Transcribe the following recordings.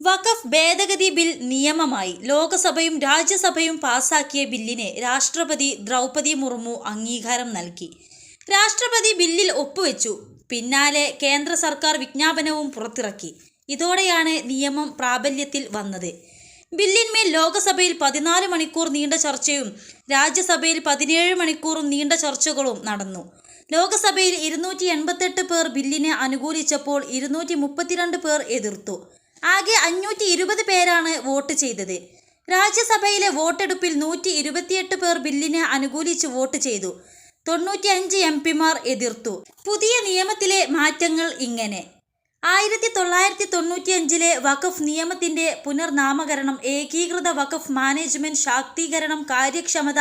വഖഫ് ഭേദഗതി ബിൽ നിയമമായി ലോകസഭയും രാജ്യസഭയും പാസാക്കിയ ബില്ലിനെ രാഷ്ട്രപതി ദ്രൗപദി മുർമു അംഗീകാരം നൽകി. രാഷ്ട്രപതി ബില്ലിൽ ഒപ്പുവെച്ചു. പിന്നാലെ കേന്ദ്ര സർക്കാർ വിജ്ഞാപനവും പുറത്തിറക്കി. ഇതോടെയാണ് നിയമം പ്രാബല്യത്തിൽ വന്നത്. ബില്ലിന്മേൽ ലോകസഭയിൽ പതിനാല് മണിക്കൂർ നീണ്ട ചർച്ചയും രാജ്യസഭയിൽ പതിനേഴ് മണിക്കൂറും നീണ്ട ചർച്ചകളും നടന്നു. ലോകസഭയിൽ ഇരുന്നൂറ്റി എൺപത്തെട്ട് പേർ ബില്ലിനെ അനുകൂലിച്ചപ്പോൾ ഇരുന്നൂറ്റി മുപ്പത്തിരണ്ട് പേർ എതിർത്തു. ആകെ അഞ്ഞൂറ്റി ഇരുപത് പേരാണ് വോട്ട് ചെയ്തത്. രാജ്യസഭയിലെ വോട്ടെടുപ്പിൽ നൂറ്റി ഇരുപത്തിയെട്ട് പേർ ബില്ലിനെ അനുകൂലിച്ച് വോട്ട് ചെയ്തു. തൊണ്ണൂറ്റിയഞ്ച് എം പിമാർ എതിർത്തു. പുതിയ നിയമത്തിലെ മാറ്റങ്ങൾ ഇങ്ങനെ. ആയിരത്തി തൊള്ളായിരത്തി തൊണ്ണൂറ്റിയഞ്ചിലെ വഖഫ് നിയമത്തിന്റെ പുനർനാമകരണം ഏകീകൃത വഖഫ് മാനേജ്മെന്റ് ശാക്തീകരണം കാര്യക്ഷമത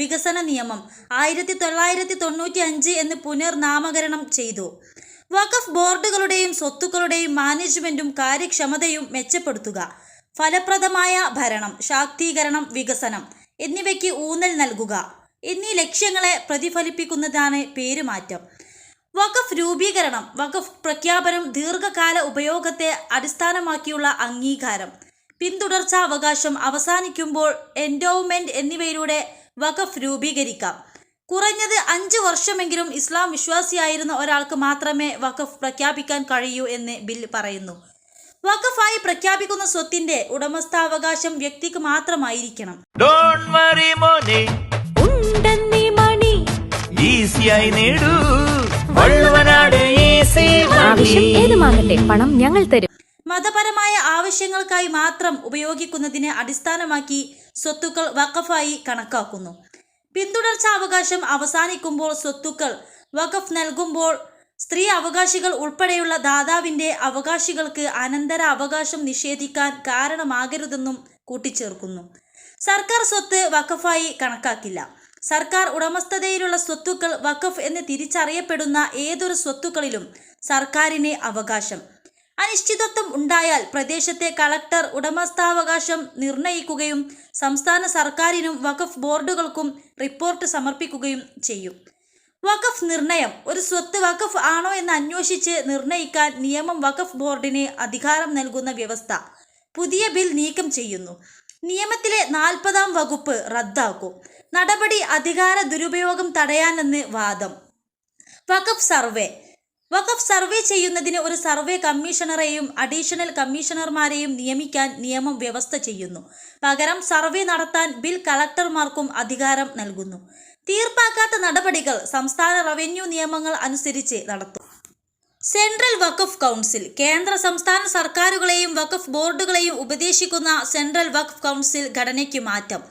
വികസന നിയമം ആയിരത്തി തൊള്ളായിരത്തി തൊണ്ണൂറ്റി അഞ്ച് എന്ന് പുനർനാമകരണം ചെയ്തു. വഖഫ് ബോർഡുകളുടെയും സ്വത്തുക്കളുടെയും മാനേജ്മെന്റും കാര്യക്ഷമതയും മെച്ചപ്പെടുത്തുക. ഫലപ്രദമായ ഭരണം ശാക്തീകരണം വികസനം എന്നിവയ്ക്ക് ഊന്നൽ നൽകുക. എന്നീ ലക്ഷ്യങ്ങളെ പ്രതിഫലിപ്പിക്കുന്നതാണ് പേരുമാറ്റം. വഖഫ് രൂപീകരണം വഖഫ് പ്രഖ്യാപനം ദീർഘകാല ഉപയോഗത്തെ അടിസ്ഥാനമാക്കിയുള്ള അംഗീകാരം. പിന്തുടർച്ചാവകാശം അവസാനിക്കുമ്പോൾ എൻഡോവ്മെന്റ് എന്നിവയിലൂടെ വഖഫ് രൂപീകരിക്കാം. കുറഞ്ഞത് അഞ്ച് വർഷമെങ്കിലും ഇസ്ലാം വിശ്വാസിയായിരുന്ന ഒരാൾക്ക് മാത്രമേ വഖഫ് പ്രഖ്യാപിക്കാൻ കഴിയൂ എന്ന് ബിൽ പറയുന്നു. വഖഫായി പ്രഖ്യാപിക്കുന്ന സ്വത്തിന്റെ ഉടമസ്ഥാവകാശം വ്യക്തിക്ക് മാത്രമായിരിക്കണം. ഡോണ്ട് വറി മോനെ. ഉണ്ടെന്നീ മണി. ഈസിയായി നേടൂ. വള്ളുവനാട് ഈസി ആവശ്യം ഏതുമാകട്ടെ പണം ഞങ്ങൾ തരും. മതപരമായ ആവശ്യങ്ങൾക്കായി മാത്രം ഉപയോഗിക്കുന്നതിനെ അടിസ്ഥാനമാക്കി സ്വത്തുക്കൾ വഖഫായി കണക്കാക്കുന്നു. പിന്തുടർച്ചാവകാശം അവസാനിക്കുമ്പോൾ സ്വത്തുക്കൾ വഖഫ് നൽകുമ്പോൾ സ്ത്രീ അവകാശികൾ ഉൾപ്പെടെയുള്ള ദാതാവിന്റെ അവകാശികൾക്ക് അനന്തര അവകാശം നിഷേധിക്കാൻ കാരണമാകരുതെന്നും കൂട്ടിച്ചേർക്കുന്നു. സർക്കാർ സ്വത്ത് വഖഫായി കണക്കാക്കില്ല. സർക്കാർ ഉടമസ്ഥതയിലുള്ള സ്വത്തുക്കൾ വഖഫ് എന്ന് തിരിച്ചറിയപ്പെടുന്ന ഏതൊരു സ്വത്തുക്കളിലും സർക്കാരിനെ അവകാശം അനിശ്ചിതത്വം ഉണ്ടായാൽ പ്രദേശത്തെ കളക്ടർ ഉടമസ്ഥാവകാശം നിർണയിക്കുകയും സംസ്ഥാന സർക്കാരിനും വഖഫ് ബോർഡുകൾക്കും റിപ്പോർട്ട് സമർപ്പിക്കുകയും ചെയ്യും. വഖഫ് നിർണയം ഒരു സ്വത്ത് വഖഫ് ആണോ എന്ന് അന്വേഷിച്ച് നിർണയിക്കാൻ നിയമം വഖഫ് ബോർഡിന് അധികാരം നൽകുന്ന വ്യവസ്ഥ പുതിയ ബിൽ നീക്കം ചെയ്യുന്നു. നിയമത്തിലെ നാൽപ്പതാം വകുപ്പ് റദ്ദാക്കും. നടപടി അധികാര ദുരുപയോഗം തടയാനെന്ന് വാദം. വഖഫ് സർവേ വഖഫ് സർവേ ചെയ്യുന്നതിന് ഒരു സർവേ കമ്മീഷണറെയും അഡീഷണൽ കമ്മീഷണർമാരെയും നിയമിക്കാൻ നിയമം വ്യവസ്ഥ ചെയ്യുന്നു. പകരം സർവേ നടത്താൻ ബിൽ കളക്ടർമാർക്കും അധികാരം നൽകുന്നു. തീർപ്പാക്കാത്ത നടപടികൾ സംസ്ഥാന റവന്യൂ നിയമങ്ങൾ അനുസരിച്ച് നടത്തും. സെൻട്രൽ വഖഫ് കൗൺസിൽ കേന്ദ്ര സംസ്ഥാന സർക്കാരുകളെയും വഖഫ് ബോർഡുകളെയും ഉപദേശിക്കുന്ന സെൻട്രൽ വഖഫ് കൗൺസിൽ ഘടനയ്ക്ക് മാറ്റം.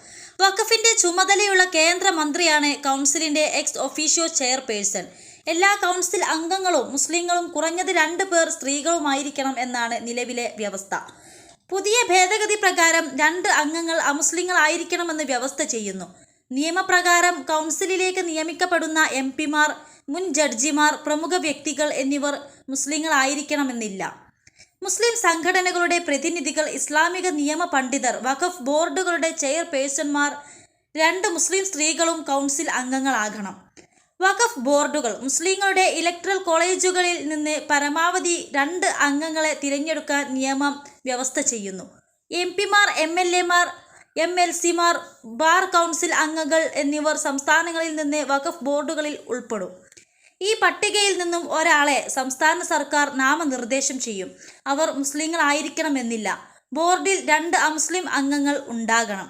വഖഫിന്റെ ചുമതലയുള്ള കേന്ദ്ര മന്ത്രിയാണ് കൗൺസിലിന്റെ എക്സ് ഒഫീഷ്യോ ചെയർപേഴ്സൺ. എല്ലാ കൗൺസിൽ അംഗങ്ങളും മുസ്ലിങ്ങളും കുറഞ്ഞത് രണ്ട് പേർ സ്ത്രീകളുമായിരിക്കണം എന്നാണ് നിലവിലെ വ്യവസ്ഥ. പുതിയ ഭേദഗതി പ്രകാരം രണ്ട് അംഗങ്ങൾ അമുസ്ലിങ്ങളായിരിക്കണമെന്ന് വ്യവസ്ഥ ചെയ്യുന്നു. നിയമപ്രകാരം കൗൺസിലിലേക്ക് നിയമിക്കപ്പെടുന്ന എം പിമാർ മുൻ ജഡ്ജിമാർ പ്രമുഖ വ്യക്തികൾ എന്നിവർ മുസ്ലിങ്ങളായിരിക്കണമെന്നില്ല. മുസ്ലിം സംഘടനകളുടെ പ്രതിനിധികൾ ഇസ്ലാമിക നിയമ പണ്ഡിതർ വഖഫ് ബോർഡുകളുടെ ചെയർപേഴ്സൺമാർ രണ്ട് മുസ്ലിം സ്ത്രീകളും കൗൺസിൽ അംഗങ്ങളാകണം. വഖഫ് ബോർഡുകൾ മുസ്ലിങ്ങളുടെ ഇലക്ട്രൽ കോളേജുകളിൽ നിന്ന് പരമാവധി രണ്ട് അംഗങ്ങളെ തിരഞ്ഞെടുക്കാൻ നിയമം വ്യവസ്ഥ ചെയ്യുന്നു. എം പിമാർ എം എൽ എമാർ എം എൽ സിമാർ ബാർ കൗൺസിൽ അംഗങ്ങൾ എന്നിവർ സംസ്ഥാനങ്ങളിൽ നിന്ന് വഖഫ് ബോർഡുകളിൽ ഉൾപ്പെടും. ഈ പട്ടികയിൽ നിന്നും ഒരാളെ സംസ്ഥാന സർക്കാർ നാമനിർദ്ദേശം ചെയ്യും. അവർ മുസ്ലിങ്ങളായിരിക്കണമെന്നില്ല. ബോർഡിൽ രണ്ട് അമുസ്ലിം അംഗങ്ങൾ ഉണ്ടാകണം.